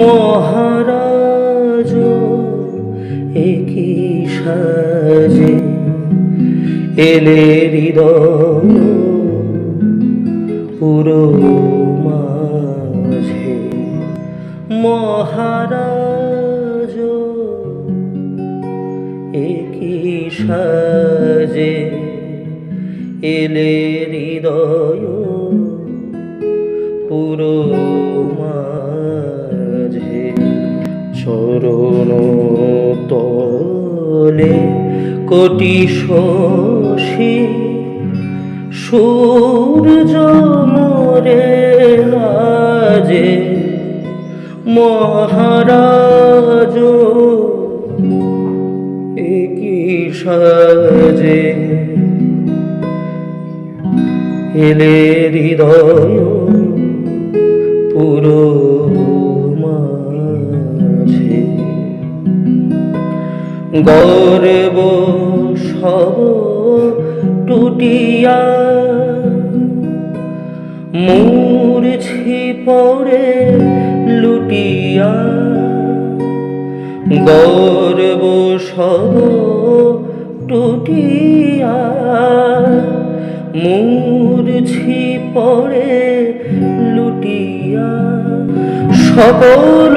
মহারাজ একই সাজে এলে হৃদয় পুরো মাঝে। মহারাজ একই সাজে এলে হৃদয় পুরো মাঝে চরণ তলে কোটি শশী সূর্য মরে লাজে মহারাজ একই সাজে এলে হৃদয় গর্ব সব টুটিয়া মূর্ছি পড়ে লুটিয়া গর্ব সব টুটিয়া মূর্ছি পড়ে লুটিয়া সকল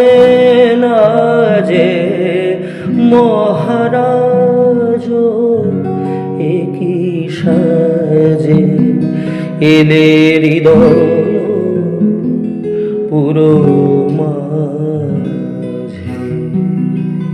সাজে এলে হৃদয় পুরো মা